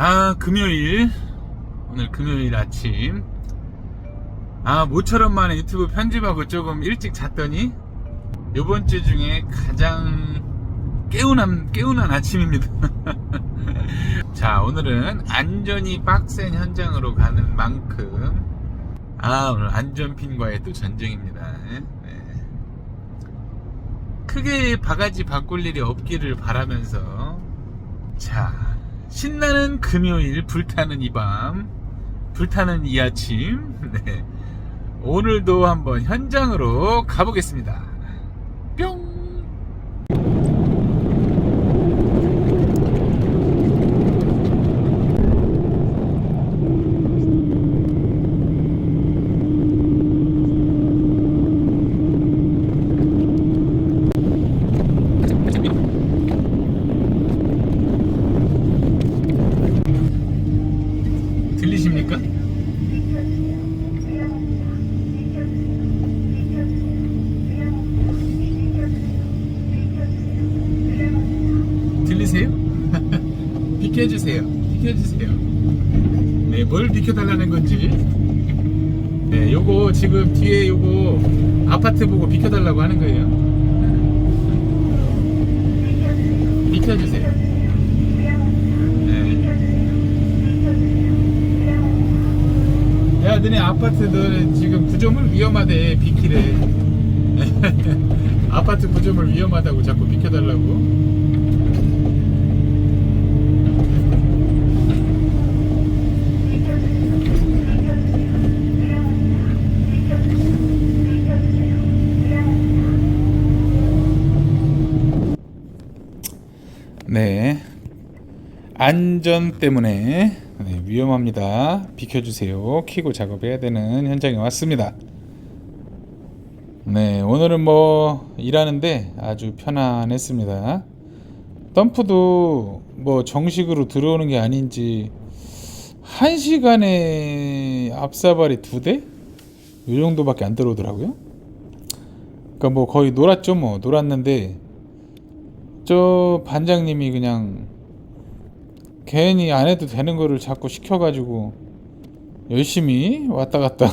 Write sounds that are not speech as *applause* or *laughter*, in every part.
아, 금요일. 오늘 금요일 아침. 아, 모처럼 만에 유튜브 편집하고 조금 일찍 잤더니, 요번 주 중에 가장 깨운한, 깨운한 아침입니다. *laughs* 자, 오늘은 안전이 빡센 현장으로 가는 만큼, 아, 오늘 안전핀과의 또 전쟁입니다. 네. 크게 바가지 바꿀 일이 없기를 바라면서, 자, 신나는 금요일 불타는 이 밤, 불타는 이 아침, *laughs* 네. 오늘도 한번 현장으로 가보겠습니다. 뿅! 들리십니까? 들리세요? 비켜주세요. 비켜주세요. 네, 뭘 비켜달라는 건지. 네, 요거 지금 뒤에 요거 아파트 보고 비켜달라고 하는 거예요. 비켜주세요. 네. 야, 너네 아파트들 지금 구조물 위험하대, 비키래. *laughs* 아파트 구조물 위험하다고 자꾸 비켜달라고. 네. 안전 때문에 네, 위험합니다. 비켜주세요. 키고 작업해야 되는 현장에 왔습니다. 네, 오늘은 뭐 일하는데 아주 편안했습니다. 덤프도 뭐 정식으로 들어오는 게 아닌지 한 시간에 앞사발이 두 대? 이 정도밖에 안 들어오더라고요. 그러니까 뭐 거의 놀았죠, 뭐 놀았는데 저 반장님이 그냥 괜히 안 해도 되는 거를 자꾸 시켜가지고 열심히 왔다 갔다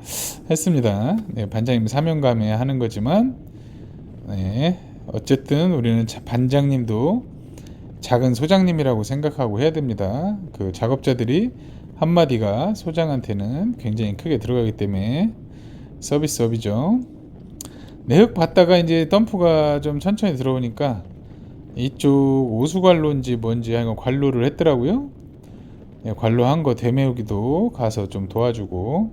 *laughs* 했습니다. 네, 반장님 사명감에 하는 거지만, 네, 어쨌든 우리는 자- 반장님도 작은 소장님이라고 생각하고 해야 됩니다. 그 작업자들이 한마디가 소장한테는 굉장히 크게 들어가기 때문에 서비스업이죠. 내흙 받다가 이제 덤프가 좀 천천히 들어오니까 이쪽 오수관로인지 뭔지 하여간 관로를 했더라고요. 네, 관로한 거 대메우기도 가서 좀 도와주고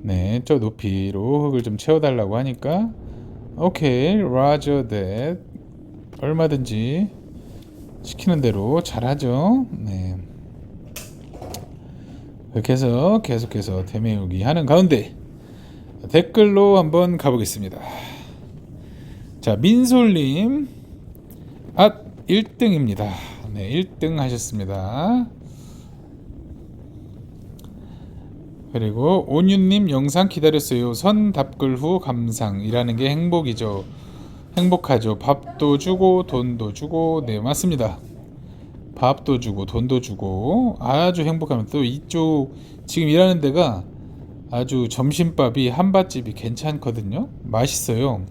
네, 저 높이로 흙을 좀 채워달라고 하니까 오케이, 라저 댓 얼마든지 시키는 대로 잘하죠. 네. 그렇게 해서 계속해서 대메우기 하는 가운데 댓글로 한번 가보겠습니다. 자, 민솔님, 아, 1등입니다. 네, 1등 하셨습니다. 그리고 온윤님 영상 기다렸어요. 선 답글 후 감상이라는 게 행복이죠. 행복하죠. 밥도 주고 돈도 주고 네 맞습니다. 밥도 주고 돈도 주고 아주 행복합니다. 또 이쪽 지금 일하는 데가 아주 점심밥이 한밭집이 괜찮거든요. 맛있어요.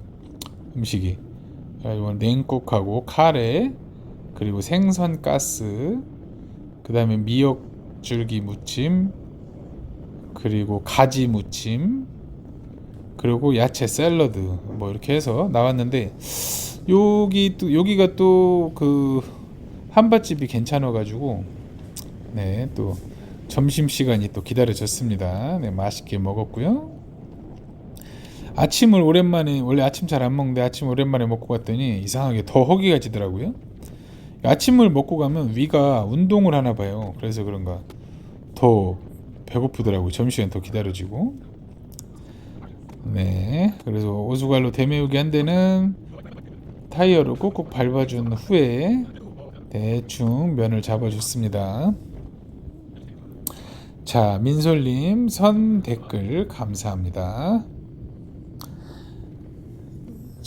음식이. 그리고 냉국하고 카레 그리고 생선 가스 그 다음에 미역 줄기 무침 그리고 가지 무침 그리고 야채 샐러드 뭐 이렇게 해서 나왔는데 여기 또 여기가 또 그 한밭집이 괜찮아 가지고 네 또 점심 시간이 또 기다려졌습니다. 네 맛있게 먹었고요. 아침을 오랜만에 원래 아침 잘 안 먹는데 아침 오랜만에 먹고 갔더니 이상하게 더 허기가 지더라고요. 아침을 먹고 가면 위가 운동을 하나 봐요. 그래서 그런가 더 배고프더라고요. 점심시간 더 기다려지고. 네. 그래서 오수갈로 대메우기 한 대는 타이어를 꾹꾹 밟아준 후에 대충 면을 잡아줬습니다. 자, 민솔님 선 댓글 감사합니다.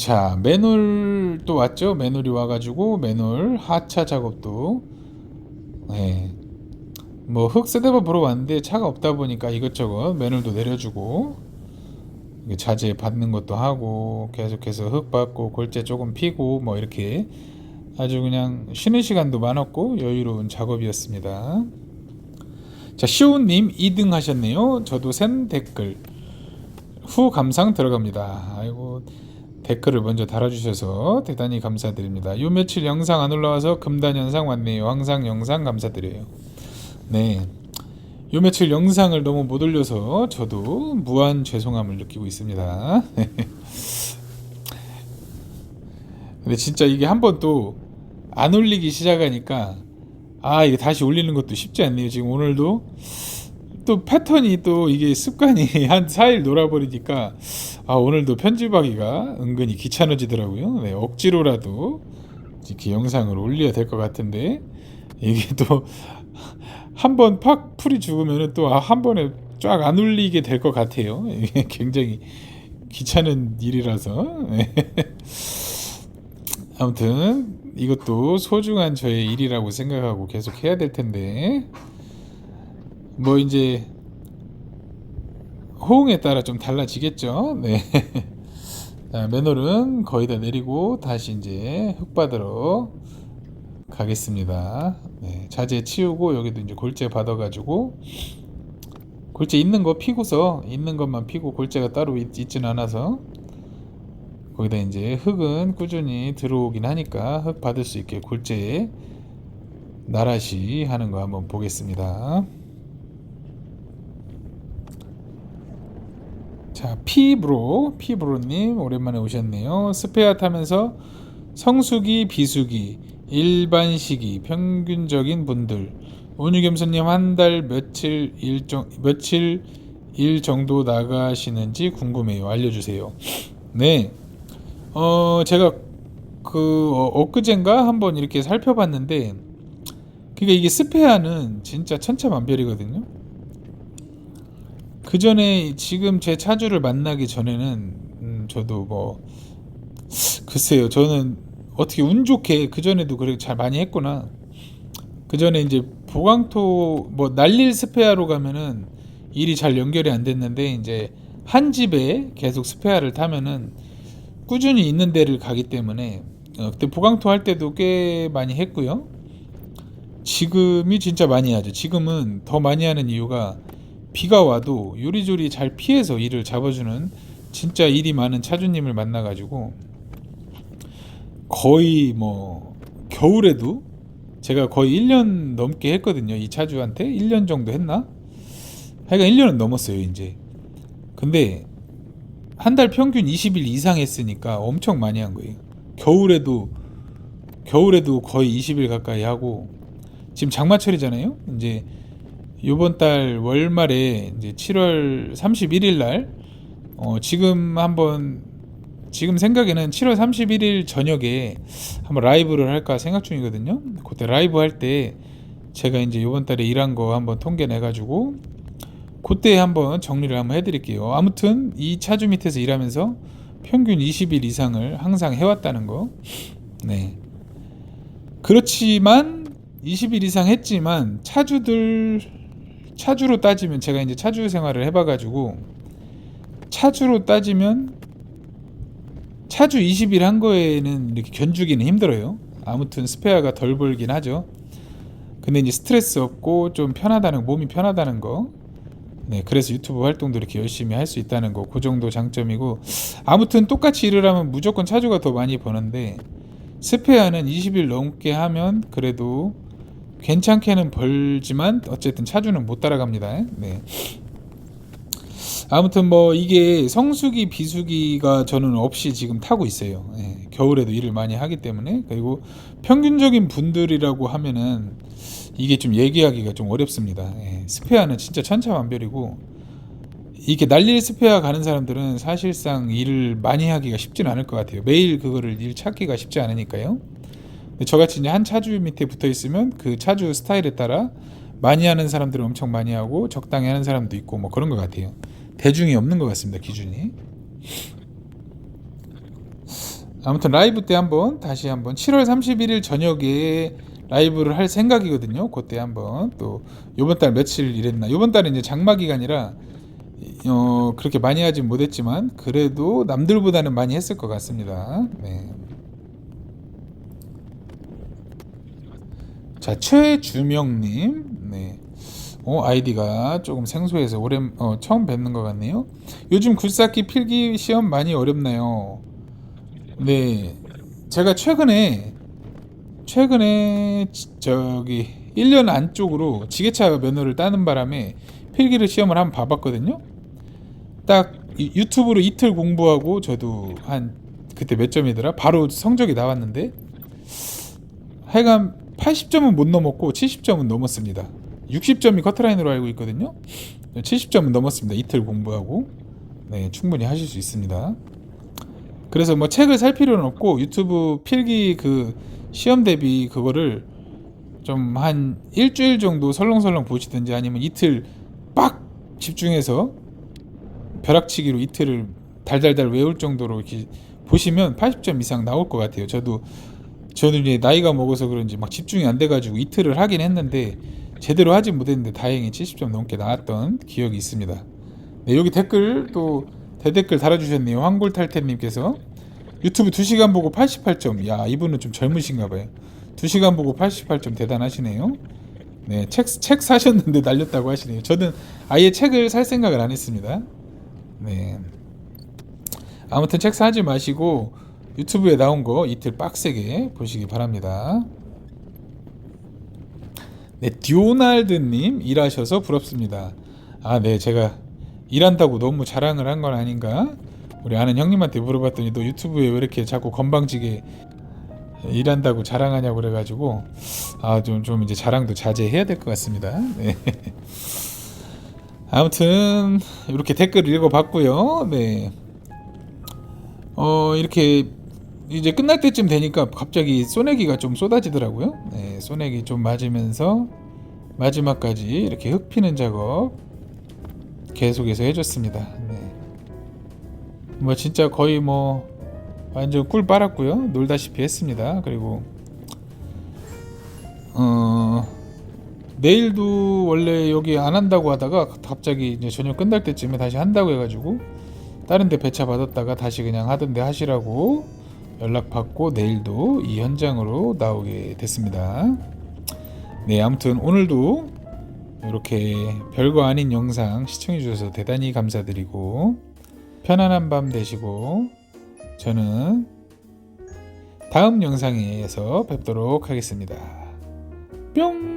자, 매놀 또 왔죠? 매놀이 와가지고 매놀 하차 작업도 네, 뭐흙 쓰다봐 보러 왔는데 차가 없다 보니까 이것저것 매너도 내려주고 자재 받는 것도 하고 계속해서 흙 받고 골재 조금 피고 뭐 이렇게 아주 그냥 쉬는 시간도 많았고 여유로운 작업이었습니다. 자 시온님 2등 하셨네요. 저도 샘 댓글 후 감상 들어갑니다. 아이고 댓글을 먼저 달아주셔서 대단히 감사드립니다. 요 며칠 영상 안 올라와서 금단 현상 왔네요. 항상 영상 감사드려요. 네. 요 며칠 영상을 너무 못 올려서 저도 무한 죄송함을 느끼고 있습니다. *laughs* 근데 진짜 이게 한 번 또 안 올리기 시작하니까 아 이게 다시 올리는 것도 쉽지 않네요. 지금 오늘도 또 패턴이 또 이게 습관이 *laughs* 한 4일 놀아버리니까 아 오늘도 편집하기가 은근히 귀찮아지더라고요. 네, 억지로라도 이렇게 영상을 올려야 될 것 같은데 이게 또 한 번 팍 풀이 죽으면은 또한 번에 쫙 안 올리게 될 것 같아요. *laughs* 이게 굉장히 귀찮은 일이라서 네. *laughs* 아무튼 이것도 소중한 저의 일이라고 생각하고 계속 해야 될 텐데 뭐 이제 호응에 따라 좀 달라지겠죠. 네. *laughs* 자, 맨홀은 거의 다 내리고 다시 이제 흙 받으러 가겠습니다. 네, 자재 치우고 여기도 이제 골재 받아가지고 골재 있는 거 피고서 있는 것만 피고 골재가 따로 있, 있지는 않아서 거기다 이제 흙은 꾸준히 들어오긴 하니까 흙 받을 수 있게 골재에 나라시 하는 거 한번 보겠습니다. 자, 피브로, 피브로님 오랜만에 오셨네요. 스페어 타면서 성수기, 비수기, 일반 시기, 평균적인 분들, 온유겸수님 한 달 며칠 일정 며칠 일 정도 나가시는지 궁금해요. 알려주세요. 네, 어 제가 그 어, 엊그젠가 한번 이렇게 살펴봤는데, 그러니까 이게 스페아는 진짜 천차만별이거든요. 그 전에 지금 제 차주를 만나기 전에는 음, 저도 뭐 글쎄요 저는 어떻게 운 좋게 그 전에도 그래 잘 많이 했구나. 그 전에 이제 보강토 뭐 날릴 스페아로 가면은 일이 잘 연결이 안 됐는데 이제 한 집에 계속 스페아를 타면은 꾸준히 있는 데를 가기 때문에 어, 그때 보강토 할 때도 꽤 많이 했고요. 지금이 진짜 많이 하죠. 지금은 더 많이 하는 이유가 비가 와도 요리조리 잘 피해서 일을 잡아주는 진짜 일이 많은 차주님을 만나가지고 거의 뭐 겨울에도 제가 거의 1년 넘게 했거든요. 이 차주한테 1년 정도 했나? 하여간 1년은 넘었어요, 이제. 근데 한 달 평균 20일 이상 했으니까 엄청 많이 한 거예요. 겨울에도 겨울에도 거의 20일 가까이 하고 지금 장마철이잖아요. 이제 요번 달 월말에 이제 7월 31일 날 어, 지금 한번 지금 생각에는 7월 31일 저녁에 한번 라이브를 할까 생각 중이거든요. 그때 라이브 할 때 제가 이제 요번 달에 일한 거 한번 통계 내 가지고 그때 한번 정리를 한번 해드릴게요. 아무튼 이 차주 밑에서 일하면서 평균 20일 이상을 항상 해왔다는 거. 네. 그렇지만 20일 이상 했지만 차주들 차주로 따지면 제가 이제 차주 생활을 해봐가지고 차주로 따지면 차주 20일 한 거에는 이렇게 견주기는 힘들어요. 아무튼 스페어가 덜 벌긴 하죠. 근데 이제 스트레스 없고 좀 편하다는 몸이 편하다는 거. 네, 그래서 유튜브 활동도 이렇게 열심히 할 수 있다는 거. 그 정도 장점이고 아무튼 똑같이 일을 하면 무조건 차주가 더 많이 버는데 스페어는 20일 넘게 하면 그래도 괜찮게는 벌지만 어쨌든 차주는 못 따라갑니다. 네. 아무튼 뭐 이게 성수기 비수기가 저는 없이 지금 타고 있어요. 네. 겨울에도 일을 많이 하기 때문에 그리고 평균적인 분들이라고 하면은 이게 좀 얘기하기가 좀 어렵습니다. 네. 스페아는 진짜 천차만별이고 이게 날릴 스페아 가는 사람들은 사실상 일을 많이 하기가 쉽지는 않을 것 같아요. 매일 그거를 일 찾기가 쉽지 않으니까요. 저같이 한 차주 밑에 붙어 있으면 그 차주 스타일에 따라 많이 하는 사람들은 엄청 많이 하고 적당히 하는 사람도 있고 뭐 그런 것 같아요. 대중이 없는 것 같습니다. 기준이. 아무튼 라이브 때 한번 다시 한번 7월 31일 저녁에 라이브를 할 생각이거든요. 그때 한번 또 요번 달 며칠 일했나. 요번 달은 이제 장마 기간이라 어 그렇게 많이 하진 못했지만 그래도 남들보다는 많이 했을 것 같습니다. 네. 자 최주명님, 네. 어 아이디가 조금 생소해서 오래 어, 처음 뵙는 것 같네요. 요즘 굴삭기 필기 시험 많이 어렵나요? 네, 제가 최근에 최근에 지- 저기 1년 안쪽으로 지게차 면허를 따는 바람에 필기를 시험을 한번 봐봤거든요. 딱 이- 유튜브로 이틀 공부하고 저도 한 그때 몇 점이더라? 바로 성적이 나왔는데 하여간 80점은 못 넘었고 70점은 넘었습니다. 60점이 커트라인으로 알고 있거든요. 70점은 넘었습니다. 이틀 공부하고 네 충분히 하실 수 있습니다. 그래서 뭐 책을 살 필요는 없고 유튜브 필기 그 시험 대비 그거를 좀 한 일주일 정도 설렁설렁 보시든지 아니면 이틀 빡 집중해서 벼락치기로 이틀을 달달달 외울 정도로 이렇게 보시면 80점 이상 나올 것 같아요. 저도 저는 이제 나이가 먹어서 그런지 막 집중이 안 돼가지고 이틀을 하긴 했는데 제대로 하진 못했는데 다행히 70점 넘게 나왔던 기억이 있습니다. 네, 여기 댓글 또 대댓글 달아주셨네요. 황골탈태님께서 유튜브 2시간 보고 88점. 야 이분은 좀 젊으신가 봐요. 2시간 보고 88점 대단하시네요. 네, 책, 책 사셨는데 날렸다고 하시네요. 저는 아예 책을 살 생각을 안 했습니다. 네. 아무튼 책 사지 마시고 유튜브에 나온 거 이틀 빡세게 보시기 바랍니다. 네, 듀오날드님 일하셔서 부럽습니다. 아, 네, 제가 일한다고 너무 자랑을 한 건 아닌가? 우리 아는 형님한테 물어봤더니 너 유튜브에 왜 이렇게 자꾸 건방지게 일한다고 자랑하냐고 그래가지고 아좀좀 이제 자랑도 자제해야 될 것 같습니다. 네. *laughs* 아무튼 이렇게 댓글 읽어봤고요. 네. 어 이렇게 이제 끝날 때쯤 되니까 갑자기 소내기가 좀 쏟아지더라고요. 네, 소내기 좀 맞으면서 마지막까지 이렇게 흙 피는 작업 계속해서 해줬습니다. 네. 뭐 진짜 거의 뭐 완전 꿀 빨았고요. 놀다시피 했습니다. 그리고 어 내일도 원래 여기 안 한다고 하다가 갑자기 이제 저녁 끝날 때쯤에 다시 한다고 해가지고 다른 데 배차 받았다가 다시 그냥 하던데 하시라고 연락 받고 내일도 이 현장으로 나오게 됐습니다. 네, 아무튼 오늘도 이렇게 별거 아닌 영상 시청해 주셔서 대단히 감사드리고 편안한 밤 되시고 저는 다음 영상에서 뵙도록 하겠습니다. 뿅!